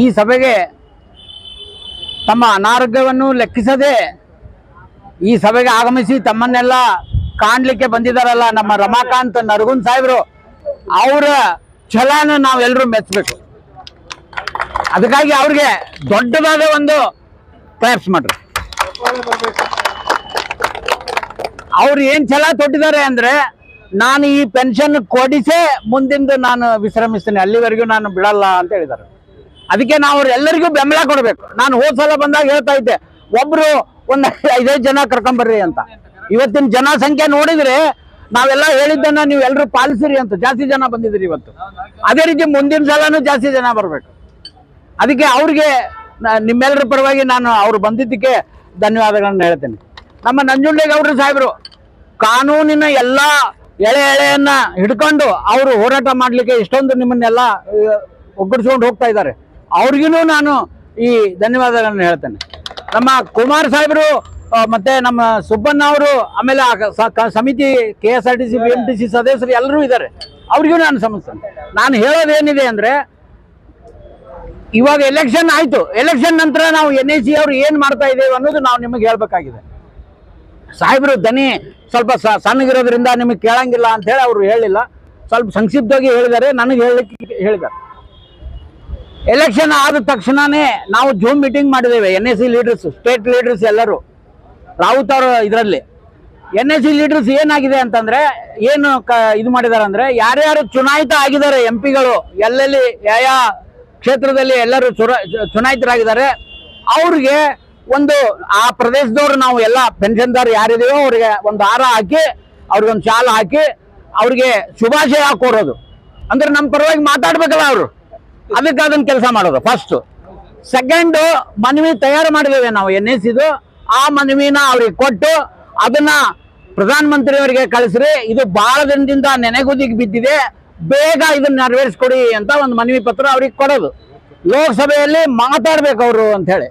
ಈ ಸಭೆಗೆ ತಮ್ಮ ಅನಾರೋಗ್ಯವನ್ನು ಲೆಕ್ಕಿಸದೆ ಈ ಸಭೆಗೆ ಆಗಮಿಸಿ ತಮ್ಮನ್ನೆಲ್ಲ ಕಾಣ್ಲಿಕ್ಕೆ ಬಂದಿದಾರಲ್ಲ ನಮ್ಮ ರಮಾಕಾಂತ್ ನರಗುನ್ ಸಾಹೇಬ್ರು, ಅವರ ಛಲನ ನಾವೆಲ್ಲರೂ ಮೆಚ್ಚಬೇಕು ಅದಕ್ಕಾಗಿ ಅವ್ರಿಗೆ ದೊಡ್ಡದಾದ ಒಂದು ಕ್ಲಾಪ್ಸ್ ಮಾಡ್ರಿ. ಅವ್ರು ಏನು ಛಲ ತೊಟ್ಟಿದ್ದಾರೆ ಅಂದ್ರೆ ನಾನು ಈ ಪೆನ್ಷನ್ ಕೊಡಿಸೇ ಮುಂದಿಂದ ನಾನು ವಿಶ್ರಮಿಸ್ತೀನಿ, ಅಲ್ಲಿವರೆಗೂ ನಾನು ಬಿಡಲ್ಲ ಅಂತ ಹೇಳಿದ್ದಾರೆ. ಅದಕ್ಕೆ ನಾವು ಎಲ್ಲರಿಗೂ ಬೆಂಬಲ ಕೊಡಬೇಕು. ನಾನು ಹೋದ ಸಲ ಬಂದಾಗ ಹೇಳ್ತಾ ಇದ್ದೆ, ಒಬ್ರು ಒಂದ್ ಐದೈದು ಜನ ಕರ್ಕೊಂಬರ್ರಿ ಅಂತ. ಇವತ್ತಿನ ಜನಸಂಖ್ಯೆ ನೋಡಿದ್ರೆ ನಾವೆಲ್ಲ ಹೇಳಿದ್ದನ್ನ ನೀವು ಎಲ್ಲರೂ ಪಾಲಿಸಿರಿ ಅಂತ. ಜಾಸ್ತಿ ಜನ ಬಂದಿದ್ರಿ ಇವತ್ತು. ಅದೇ ರೀತಿ ಮುಂದಿನ ಸಲನೂ ಜಾಸ್ತಿ ಜನ ಬರಬೇಕು. ಅದಕ್ಕೆ ಅವ್ರಿಗೆ ನಿಮ್ಮೆಲ್ಲರ ಪರವಾಗಿ ನಾನು ಅವ್ರು ಬಂದಿದ್ದಕ್ಕೆ ಧನ್ಯವಾದಗಳನ್ನು ಹೇಳ್ತೇನೆ. ನಮ್ಮ ನಂಜುಂಡೇಗೌಡರು ಸಾಹೇಬರು, ಕಾನೂನಿನ ಎಲ್ಲ ಎಳೆ ಎಳೆಯನ್ನ ಹಿಡ್ಕೊಂಡು ಅವರು ಹೋರಾಟ ಮಾಡಲಿಕ್ಕೆ ಇಷ್ಟೊಂದು ನಿಮ್ಮನ್ನೆಲ್ಲ ಒಗ್ಗಡಿಸ್ಕೊಂಡು ಹೋಗ್ತಾ ಇದ್ದಾರೆ. ಅವ್ರಿಗೂ ನಾನು ಈ ಧನ್ಯವಾದಗಳನ್ನು ಹೇಳ್ತೇನೆ. ನಮ್ಮ ಕುಮಾರ್ ಸಾಹೇಬರು ಮತ್ತೆ ನಮ್ಮ ಸುಬ್ಬಣ್ಣ ಅವರು ಆಮೇಲೆ ಸಮಿತಿ K S R T C B M T C ಸದಸ್ಯರು ಎಲ್ಲರೂ ಇದ್ದಾರೆ. ಅವ್ರಿಗೂ ನಾನು ಸಮಸ್ಯೆ ನಾನು ಹೇಳೋದೇನಿದೆ ಅಂದರೆ ಇವಾಗ ಎಲೆಕ್ಷನ್ ಆಯಿತು. ಎಲೆಕ್ಷನ್ ನಂತರ ನಾವು ಎನ್ ಎ ಸಿ ಅವರು ಏನು ಮಾಡ್ತಾ ಇದ್ದೇವೆ ಅನ್ನೋದು ನಾವು ನಿಮಗೆ ಹೇಳ್ಬೇಕಾಗಿದೆ. ಸಾಹೇಬರು ದನಿ ಸ್ವಲ್ಪ ಸ- ಸಣ್ಣಗಿರೋದ್ರಿಂದ ನಿಮಗೆ ಕೇಳಂಗಿಲ್ಲ ಅಂತ ಹೇಳಿ ಅವರು ಹೇಳಿಲ್ಲ. ಸ್ವಲ್ಪ ಸಂಕ್ಷಿಪ್ತವಾಗಿ ಹೇಳಿದ್ದಾರೆ, ನನಗೆ ಹೇಳಲಿಕ್ಕೆ ಹೇಳಿದ್ದಾರೆ. ಎಲೆಕ್ಷನ್ ಆದ ತಕ್ಷಣನೇ ನಾವು ಜೂಮ್ ಮೀಟಿಂಗ್ ಮಾಡಿದ್ದೇವೆ N S C leaders state leaders ಎಲ್ಲರೂ. ರಾವುತ್ ಅವರು ಇದರಲ್ಲಿ. ಎನ್ ಎಸ್ ಸಿ ಲೀಡರ್ಸ್ ಏನಾಗಿದೆ ಅಂತಂದ್ರೆ, ಏನು ಕ ಇದು ಮಾಡಿದ್ದಾರೆ ಅಂದ್ರೆ, ಯಾರ್ಯಾರು ಚುನಾಯಿತ ಆಗಿದ್ದಾರೆ ಎಂ ಪಿಗಳು ಎಲ್ಲೆಲ್ಲಿ, ಯಾವ ಕ್ಷೇತ್ರದಲ್ಲಿ ಎಲ್ಲರೂ ಚುನಾಯಿತರಾಗಿದ್ದಾರೆ, ಅವ್ರಿಗೆ ಒಂದು, ಆ ಪ್ರದೇಶದವ್ರು ನಾವು ಎಲ್ಲ ಪೆನ್ಷನ್ದಾರ್ ಯಾರಿದೆಯೋ ಅವ್ರಿಗೆ ಒಂದು ಹಾರ ಹಾಕಿ, ಅವ್ರಿಗೆ ಒಂದು ಶಾಲ ಹಾಕಿ, ಅವ್ರಿಗೆ ಶುಭಾಶಯ ಕೊಡೋದು ಅಂದ್ರೆ ನಮ್ಮ ಪರವಾಗಿ ಮಾತಾಡ್ಬೇಕಲ್ಲ ಅವರು. ಅದಕ್ಕೆ ಅದನ್ನ ಕೆಲಸ ಮಾಡೋದು ಫಸ್ಟ್ ಸೆಕೆಂಡ್ ಮನವಿ ತಯಾರು ಮಾಡಿದ್ದೇವೆ ನಾವು, ಎನ್ ಎಸ್ ಇದು ಆ ಮನವಿನ ಅವ್ರಿಗೆ ಕೊಟ್ಟು, ಅದನ್ನ ಪ್ರಧಾನ ಮಂತ್ರಿಯವರಿಗೆ ಕಳಿಸ್ರಿ, ಇದು ಬಹಳ ದಿನದಿಂದ ನೆನೆಗುದಿಗೆ ಬಿದ್ದಿದೆ, ಬೇಗ ಇದನ್ನ ನೆರವೇರಿಸ್ಕೊಡಿ ಅಂತ ಒಂದು ಮನವಿ ಪತ್ರ ಅವ್ರಿಗೆ ಕೊಡೋದು. ಲೋಕಸಭೆಯಲ್ಲಿ ಮಾತಾಡ್ಬೇಕು ಅವರು ಅಂತ ಹೇಳಿ.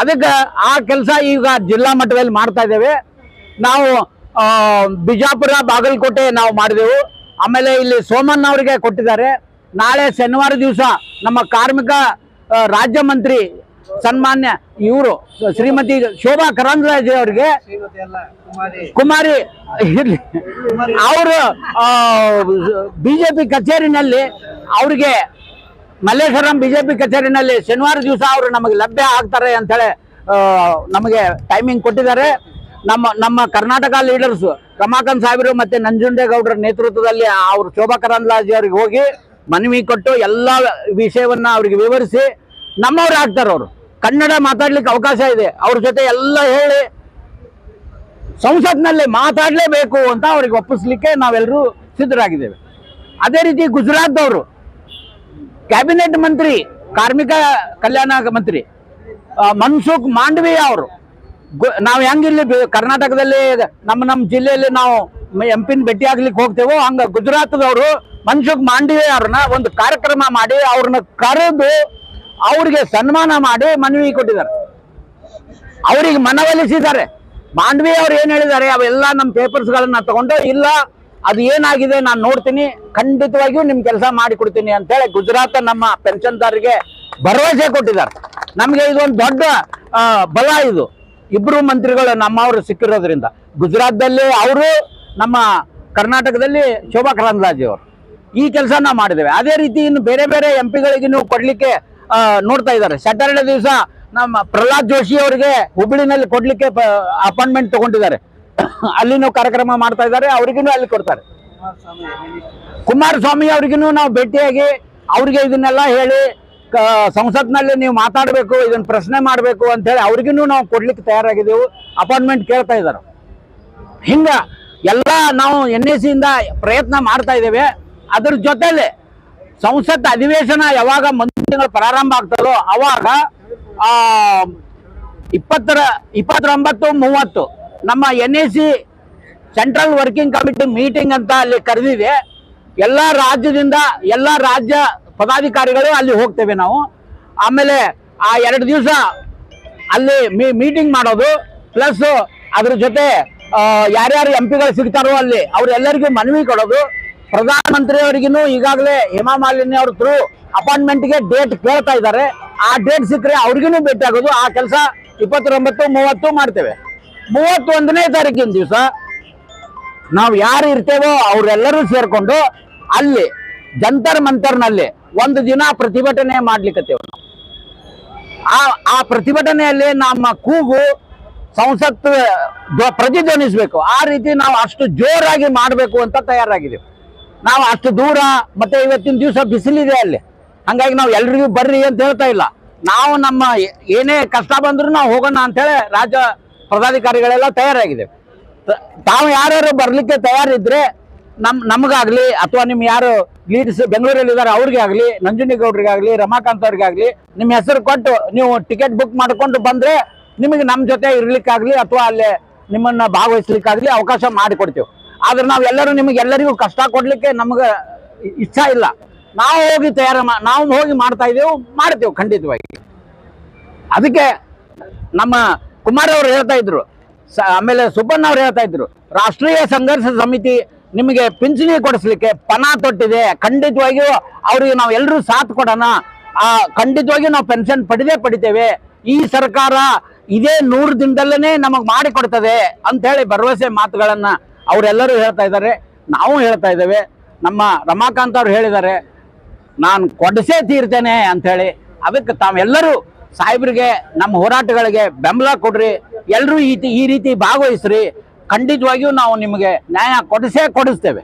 ಅದಕ್ಕೆ ಆ ಕೆಲಸ ಈಗ ಜಿಲ್ಲಾ ಮಟ್ಟದಲ್ಲಿ ಮಾಡ್ತಾ ಇದ್ದೇವೆ. ನಾವು ಬಿಜಾಪುರ, ಬಾಗಲಕೋಟೆ ನಾವು ಮಾಡಿದೆವು. ಆಮೇಲೆ ಇಲ್ಲಿ ಸೋಮಣ್ಣ ಅವರಿಗೆ ಕೊಟ್ಟಿದ್ದಾರೆ. ನಾಳೆ ಶನಿವಾರ ದಿವಸ ನಮ್ಮ ಕಾರ್ಮಿಕ ರಾಜ್ಯ ಮಂತ್ರಿ ಸನ್ಮಾನ್ಯ ಇವರು, ಶ್ರೀಮತಿ ಶೋಭಾ ಕರಂದ್ಲಾಜೆ ಅವರಿಗೆ ಕುಮಾರಿ, ಇರ್ಲಿ, ಅವರು ಬಿಜೆಪಿ ಕಚೇರಿನಲ್ಲಿ ಅವ್ರಿಗೆ ಮಲ್ಲೇಶ್ವರಂ ಬಿಜೆಪಿ ಕಚೇರಿನಲ್ಲಿ ಶನಿವಾರ ದಿವಸ ಅವರು ನಮಗೆ ಲಭ್ಯ ಆಗ್ತಾರೆ ಅಂತೇಳಿ ನಮಗೆ ಟೈಮಿಂಗ್ ಕೊಟ್ಟಿದ್ದಾರೆ. ನಮ್ಮ ನಮ್ಮ ಕರ್ನಾಟಕ ಲೀಡರ್ಸ್ ರಮಾಕಾಂತ್ ಸಾಹೇಬರು ಮತ್ತೆ ನಂಜುಂಡೇಗೌಡರ ನೇತೃತ್ವದಲ್ಲಿ ಅವರು ಶೋಭಾ ಕರಂದ್ಲಾಜೆ ಅವ್ರಿಗೆ ಹೋಗಿ ಮನವಿ ಕೊಟ್ಟು ಎಲ್ಲ ವಿಷಯವನ್ನ ಅವ್ರಿಗೆ ವಿವರಿಸಿ ನಮ್ಮವ್ರು ಆಗ್ತಾರೆ ಅವರು. ಕನ್ನಡ ಮಾತಾಡ್ಲಿಕ್ಕೆ ಅವಕಾಶ ಇದೆ. ಅವ್ರ ಜೊತೆ ಎಲ್ಲ ಹೇಳಿ ಸಂಸತ್ನಲ್ಲಿ ಮಾತಾಡಲೇಬೇಕು ಅಂತ ಅವ್ರಿಗೆ ಒಪ್ಪಿಸ್ಲಿಕ್ಕೆ ನಾವೆಲ್ಲರೂ ಸಿದ್ಧರಾಗಿದ್ದೇವೆ. ಅದೇ ರೀತಿ ಗುಜರಾತ್ದವರು ಕ್ಯಾಬಿನೆಟ್ ಮಂತ್ರಿ, ಕಾರ್ಮಿಕ ಕಲ್ಯಾಣ ಮಂತ್ರಿ ಮನ್ಸುಖ್ ಮಾಂಡವೀಯ ಅವರು. ನಾವು ಹೆಂಗಿಲ್ಲಿ ಕರ್ನಾಟಕದಲ್ಲಿ ನಮ್ಮ ನಮ್ಮ ಜಿಲ್ಲೆಯಲ್ಲಿ ನಾವು ಎಂ ಪಿನ್ ಭೇಟಿ ಆಗ್ಲಿಕ್ಕೆ ಹೋಗ್ತೇವೋ, ಹಂಗ ಗುಜರಾತ್ದವರು ಮನ್ಸುಖ್ ಮಾಂಡವಿ ಅವ್ರನ್ನ ಒಂದು ಕಾರ್ಯಕ್ರಮ ಮಾಡಿ ಅವ್ರನ್ನ ಕರೆದು ಅವ್ರಿಗೆ ಸನ್ಮಾನ ಮಾಡಿ ಮನವಿ ಕೊಟ್ಟಿದ್ದಾರೆ. ಅವರಿಗೆ ಮನವೊಲಿಸಿದ್ದಾರೆ. ಮಾಂಡವಿ ಅವ್ರು ಏನ್ ಹೇಳಿದ್ದಾರೆ, ಅವೆಲ್ಲ ನಮ್ಮ ಪೇಪರ್ಸ್ ಗಳನ್ನ ತಗೊಂಡು, ಇಲ್ಲ ಅದು ಏನಾಗಿದೆ ನಾನು ನೋಡ್ತೀನಿ. ಖಂಡಿತವಾಗಿಯೂ ನಿಮ್ ಕೆಲಸ ಮಾಡಿ ಕೊಡ್ತೀನಿ ಅಂತ ಹೇಳಿ ಗುಜರಾತ್ ನಮ್ಮ ಪೆನ್ಷನ್ದಾರರಿಗೆ ಭರವಸೆ ಕೊಟ್ಟಿದ್ದಾರೆ. ನಮಗೆ ಇದೊಂದು ದೊಡ್ಡ ಬಲ ಇದು. ಇಬ್ರು ಮಂತ್ರಿಗಳು ನಮ್ಮವರು ಸಿಕ್ಕಿರೋದ್ರಿಂದ. ಗುಜರಾತ್ದಲ್ಲಿ ಅವರು, ನಮ್ಮ ಕರ್ನಾಟಕದಲ್ಲಿ ಶೋಭಾ ಕರಂದ್ಲಾಜೆ ಅವರು. ಈ ಕೆಲಸ ನಾವು ಮಾಡಿದ್ದೇವೆ. ಅದೇ ರೀತಿ ಇನ್ನು ಬೇರೆ ಬೇರೆ ಎಂ ಪಿಗಳಿಗೆ ನೀವು ಕೊಡ್ಲಿಕ್ಕೆ ನೋಡ್ತಾ ಇದ್ದಾರೆ. ಸ್ಯಾಟರ್ಡೆ ದಿವಸ ನಮ್ಮ ಪ್ರಹ್ಲಾದ್ ಜೋಶಿ ಅವರಿಗೆ ಹುಬ್ಬಳ್ಳಿನಲ್ಲಿ ಕೊಡ್ಲಿಕ್ಕೆ ಅಪಾಯಿಂಟ್ಮೆಂಟ್ ತಗೊಂಡಿದ್ದಾರೆ. ಅಲ್ಲಿನೂ ಕಾರ್ಯಕ್ರಮ ಮಾಡ್ತಾ ಇದ್ದಾರೆ ಅವ್ರಿಗೂ ಅಲ್ಲಿ ಕೊಡ್ತಾರೆ. ಕುಮಾರಸ್ವಾಮಿ ಅವ್ರಿಗೂ ನಾವು ಭೇಟಿಯಾಗಿ ಅವ್ರಿಗೆ ಇದನ್ನೆಲ್ಲ ಹೇಳಿ ಸಂಸತ್ನಲ್ಲಿ ನೀವು ಮಾತಾಡಬೇಕು ಇದನ್ನ ಪ್ರಶ್ನೆ ಮಾಡಬೇಕು ಅಂತ ಹೇಳಿ ಅವ್ರಿಗೂ ನಾವು ಕೊಡ್ಲಿಕ್ಕೆ ತಯಾರಾಗಿದ್ದೆವು, ಅಪಾಯಿಂಟ್ಮೆಂಟ್ ಕೇಳ್ತಾ ಇದ್ದಾರೆ. ಹಿಂಗ ಎಲ್ಲ ನಾವು ಎನ್ ಎಸ್ ಇಂದ ಪ್ರಯತ್ನ ಮಾಡ್ತಾ ಇದ್ದೇವೆ, ಅದ್ರ ಜೊತೆಲೆ ಸಂಸತ್ ಅಧಿವೇಶನ ಯಾವಾಗ ಮುಂದಿನ ತಿಂಗಳು ಪ್ರಾರಂಭ ಆಗ್ತದೋ ಅವಾಗ ಇಪ್ಪತ್ತರ, ಇಪ್ಪತ್ತೊಂಬತ್ತು ಮೂವತ್ತು ನಮ್ಮ N A C central working committee meeting ಅಂತ ಅಲ್ಲಿ ಕರೆದಿದೆ ಎಲ್ಲ ರಾಜ್ಯದಿಂದ ಎಲ್ಲ ರಾಜ್ಯ ಪದಾಧಿಕಾರಿಗಳು ಅಲ್ಲಿ ಹೋಗ್ತೇವೆ ನಾವು. ಆಮೇಲೆ ಆ ಎರಡು ದಿವಸ ಅಲ್ಲಿ ಮೀಟಿಂಗ್ ಮಾಡೋದು. ಪ್ಲಸ್ ಅದ್ರ ಜೊತೆ ಯಾರ್ಯಾರು ಎಂ ಪಿಗಳು ಸಿಗ್ತಾರೋ ಅಲ್ಲಿ ಅವರೆಲ್ಲರಿಗೂ ಮನವಿ ಕೊಡೋದು. ಪ್ರಧಾನಮಂತ್ರಿ ಅವರಿಗೂ ಈಗಾಗಲೇ ಹೇಮಾ ಮಾಲಿನಿ ಅವ್ರ ಥ್ರೂ ಅಪಾಯಿಂಟ್ಮೆಂಟ್ಗೆ ಡೇಟ್ ಕೇಳ್ತಾ ಇದ್ದಾರೆ. ಆ ಡೇಟ್ ಸಿಕ್ಕರೆ ಅವ್ರಿಗೂ ಭೇಟಿ ಆಗೋದು ಆ ಕೆಲಸ ಇಪ್ಪತ್ತೊಂಬತ್ತು, ಮೂವತ್ತು ಮಾಡ್ತೇವೆ. ಮೂವತ್ತೊಂದನೇ ತಾರೀಕಿನ ದಿವಸ ನಾವು ಯಾರು ಇರ್ತೇವೋ ಅವರೆಲ್ಲರೂ ಸೇರ್ಕೊಂಡು ಅಲ್ಲಿ ಜಂತರ್ ಮಂತರ್ನಲ್ಲಿ ಒಂದು ದಿನ ಪ್ರತಿಭಟನೆ ಮಾಡ್ಲಿಕ್ಕತ್ತೇವೆ ಆ ಆ ಪ್ರತಿಭಟನೆಯಲ್ಲಿ ನಮ್ಮ ಕೂಗು ಸಂಸತ್ ಧ್ವ- ಪ್ರತಿಧ್ವನಿಸ್ಬೇಕು ಆ ರೀತಿ ನಾವು ಅಷ್ಟು ಜೋರಾಗಿ ಮಾಡಬೇಕು ಅಂತ ತಯಾರಾಗಿದ್ದೇವೆ. ನಾವು ಅಷ್ಟು ದೂರ, ಮತ್ತೆ ಇವತ್ತಿನ ದಿವಸ ಬಿಸಿಲಿದೆ ಅಲ್ಲಿ. ಹಂಗಾಗಿ ನಾವು ಎಲ್ರಿಗೂ ಬರ್ರಿ ಅಂತ ಹೇಳ್ತಾ ಇಲ್ಲ. ನಾವು ನಮ್ಮ ಏನೇ ಕಷ್ಟ ಬಂದರೂ ನಾವು ಹೋಗೋಣ ಅಂತೇಳಿ ರಾಜ್ಯ ಪದಾಧಿಕಾರಿಗಳೆಲ್ಲ ತಯಾರಾಗಿದೆ. ತಾವು ಯಾರ್ಯಾರು ಬರಲಿಕ್ಕೆ ತಯಾರಿದ್ರೆ ನಮ್, ನಮಗಾಗ್ಲಿ ಅಥವಾ ನಿಮ್ ಯಾರು ಲೀಡ್ಸ್ ಬೆಂಗಳೂರಲ್ಲಿ ಇದ್ದಾರೆ ಅವ್ರಿಗೆ ಆಗ್ಲಿ ನಂಜುಂಡಿಗೌಡ್ರಿಗಾಗ್ಲಿ ರಮಾಕಾಂತ್ ಆಗ್ಲಿ ನಿಮ್ಮ ಹೆಸರು ಕೊಟ್ಟು ನೀವು ಟಿಕೆಟ್ ಬುಕ್ ಮಾಡ್ಕೊಂಡು ಬಂದ್ರೆ ನಿಮಗೆ ನಮ್ಮ ಜೊತೆ ಇರ್ಲಿಕ್ಕಾಗ್ಲಿ ಅಥವಾ ಅಲ್ಲೇ ನಿಮ್ಮನ್ನ ಭಾಗವಹಿಸ್ಲಿಕ್ಕಾಗ್ಲಿ ಅವಕಾಶ ಮಾಡಿಕೊಡ್ತೀವಿ. ಆದ್ರೆ ನಾವು ಎಲ್ಲರೂ ನಿಮಗೆ ಎಲ್ಲರಿಗೂ ಕಷ್ಟ ಕೊಡ್ಲಿಕ್ಕೆ ನಮ್ಗೆ ಇಚ್ಛಾ ಇಲ್ಲ. ನಾವು ಹೋಗಿ ತಯಾರು ನಾವು ಹೋಗಿ ಮಾಡ್ತಾ ಇದ್ದೇವೆ ಮಾಡ್ತೇವೆ ಖಂಡಿತವಾಗಿ. ಅದಕ್ಕೆ ನಮ್ಮ ಕುಮಾರ್ ಅವರು ಹೇಳ್ತಾ ಇದ್ರು. ಆಮೇಲೆ ಸುಬ್ಬಣ್ಣ ಅವ್ರು ಹೇಳ್ತಾ ಇದ್ರು. ರಾಷ್ಟ್ರೀಯ ಸಂಘರ್ಷ ಸಮಿತಿ ನಿಮಗೆ ಪಿಂಚಣಿ ಕೊಡಿಸ್ಲಿಕ್ಕೆ ಪಣ ತೊಟ್ಟಿದೆ. ಖಂಡಿತವಾಗಿಯೂ ಅವ್ರಿಗೆ ನಾವು ಎಲ್ಲರೂ ಸಾಥ್ ಕೊಡೋಣ. ಆ, ಖಂಡಿತವಾಗಿಯೂ ನಾವು ಪೆನ್ಷನ್ ಪಡೆದೇ ಪಡಿತೇವೆ. ಈ ಸರ್ಕಾರ ಇದೇ ನೂರು ದಿನದಲ್ಲೇ ನಮಗೆ ಮಾಡಿಕೊಡ್ತದೆ ಅಂತ ಹೇಳಿ ಭರವಸೆ ಮಾತುಗಳನ್ನ ಅವರೆಲ್ಲರೂ ಹೇಳ್ತಾ ಇದ್ದಾರೆ. ನಾವು ಹೇಳ್ತಾ ಇದ್ದೇವೆ. ನಮ್ಮ ರಮಾಕಾಂತ್ ಅವರು ಹೇಳಿದ್ದಾರೆ. ನಾನು ಕೊಡಿಸೇ ತೀರ್ತೇನೆ ಅಂಥೇಳಿ ಅದಕ್ಕೆ ತಾವೆಲ್ಲರೂ ಸಾಹೇಬ್ರಿಗೆ ನಮ್ಮ ಹೋರಾಟಗಳಿಗೆ ಬೆಂಬಲ ಕೊಡ್ರಿ. ಎಲ್ಲರೂ ಈ ಈ ರೀತಿ ಭಾಗವಹಿಸ್ರಿ. ಖಂಡಿತವಾಗಿಯೂ ನಾವು ನಿಮಗೆ ನ್ಯಾಯ ಕೊಡಿಸೇ ಕೊಡಿಸ್ತೇವೆ.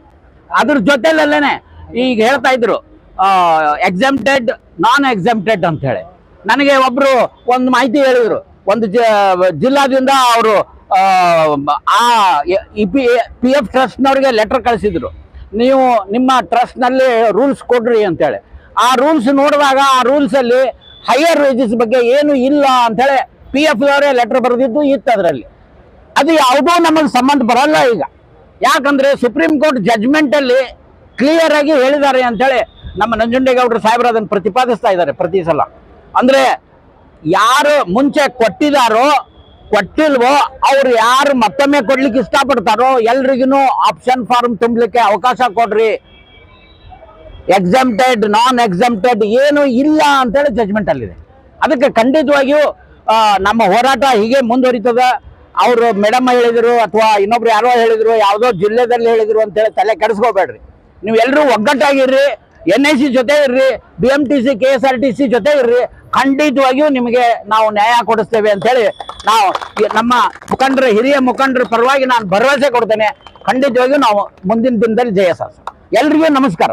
ಅದ್ರ ಜೊತೆಲಲ್ಲೇನೆ ಈಗ ಹೇಳ್ತಾ ಇದ್ರು ಎಕ್ಸೆಂಪ್ಟೆಡ್ ನಾನ್ ಎಕ್ಸೆಂಪ್ಟೆಡ್ ಅಂತ ಹೇಳಿ ನನಗೆ ಒಬ್ರು ಒಂದು ಮಾಹಿತಿ ಹೇಳಿದ್ರು. ಒಂದು ಜಿಲ್ಲಾದಿಂದ ಅವರು, ಆ ಪಿ ಎಫ್ ಟ್ರಸ್ಟ್ನವ್ರಿಗೆ ಲೆಟರ್ ಕಳಿಸಿದ್ರು. ನೀವು ನಿಮ್ಮ ಟ್ರಸ್ಟ್ನಲ್ಲಿ ರೂಲ್ಸ್ ಕೊಡ್ರಿ ಅಂತೇಳಿ ಆ ರೂಲ್ಸ್ ನೋಡಿದಾಗ ಆ ರೂಲ್ಸ್ ಅಲ್ಲಿ ಹೈಯರ್ ವೇಜಸ್ ಬಗ್ಗೆ ಏನು ಇಲ್ಲ ಅಂತೇಳಿ ಪಿ ಎಫ್ ಅವರೇ ಲೆಟರ್ ಬರೆದಿದ್ದು ಇತ್ತು ಅದರಲ್ಲಿ ಅದು ಯಾವುದೂ ನಮಗೆ ಸಂಬಂಧ ಬರಲ್ಲ ಈಗ. ಯಾಕಂದ್ರೆ ಸುಪ್ರೀಂ ಕೋರ್ಟ್ ಜಡ್ಜ್ಮೆಂಟ್ ಅಲ್ಲಿ ಕ್ಲಿಯರ್ ಆಗಿ ಹೇಳಿದ್ದಾರೆ ಅಂತೇಳಿ ನಮ್ಮ ನಂಜುಂಡೇಗೌಡರು ಸಾಹೇಬರು ಅದನ್ನು ಪ್ರತಿಪಾದಿಸ್ತಾ ಇದ್ದಾರೆ ಪ್ರತಿ ಸಲ. ಅಂದ್ರೆ ಯಾರು ಮುಂಚೆ ಕೊಟ್ಟಿದಾರೋ, ಕೊಟ್ಟಿಲ್ವೋ, ಅವ್ರು ಯಾರು ಮತ್ತೊಮ್ಮೆ ಕೊಡ್ಲಿಕ್ಕೆ ಇಷ್ಟಪಡ್ತಾರೋ ಎಲ್ರಿಗೂ ಆಪ್ಷನ್ ಫಾರ್ಮ್ ತುಂಬಲಿಕ್ಕೆ ಅವಕಾಶ ಕೊಡ್ರಿ. ಎಕ್ಸಮ್ಟೆಡ್ ನಾನ್ ಎಕ್ಸಮ್ಟೆಡ್ ಏನು ಇಲ್ಲ ಅಂತೇಳಿ ಜಜ್ಮೆಂಟ್ ಅಲ್ಲಿದೆ. ಅದಕ್ಕೆ ಖಂಡಿತವಾಗಿಯೂ ನಮ್ಮ ಹೋರಾಟ ಹೀಗೆ ಮುಂದುವರಿತದ. ಅವರು ಮೇಡಮ್ ಹೇಳಿದ್ರು ಅಥವಾ ಇನ್ನೊಬ್ರು ಯಾರೋ ಹೇಳಿದ್ರು, ಯಾವುದೋ ಜಿಲ್ಲೆದಲ್ಲಿ ಹೇಳಿದ್ರು ಅಂತೇಳಿ ತಲೆ ಕೆಡಿಸ್ಕೋಬೇಡ್ರಿ. ನೀವು ಎಲ್ಲರೂ ಒಗ್ಗಟ್ಟಾಗಿರ್ರಿ ಎನ್ ಐ ಸಿ ಜೊತೆ ಇರ್ರಿ B M T C K S R T C ಜೊತೆ ಇರ್ರಿ, ಖಂಡಿತವಾಗಿಯೂ ನಿಮಗೆ ನಾವು ನ್ಯಾಯ ಕೊಡಿಸ್ತೇವೆ ಅಂತೇಳಿ ನಾವು ನಮ್ಮ ಮುಖಂಡರ, ಹಿರಿಯ ಮುಖಂಡರ ಪರವಾಗಿ ನಾನು ಭರವಸೆ ಕೊಡ್ತೇನೆ. ಖಂಡಿತವಾಗಿಯೂ ನಾವು ಮುಂದಿನ ದಿನದಲ್ಲಿ ಜಯ ಸಾಸ ಎಲ್ರಿಗೂ ನಮಸ್ಕಾರ.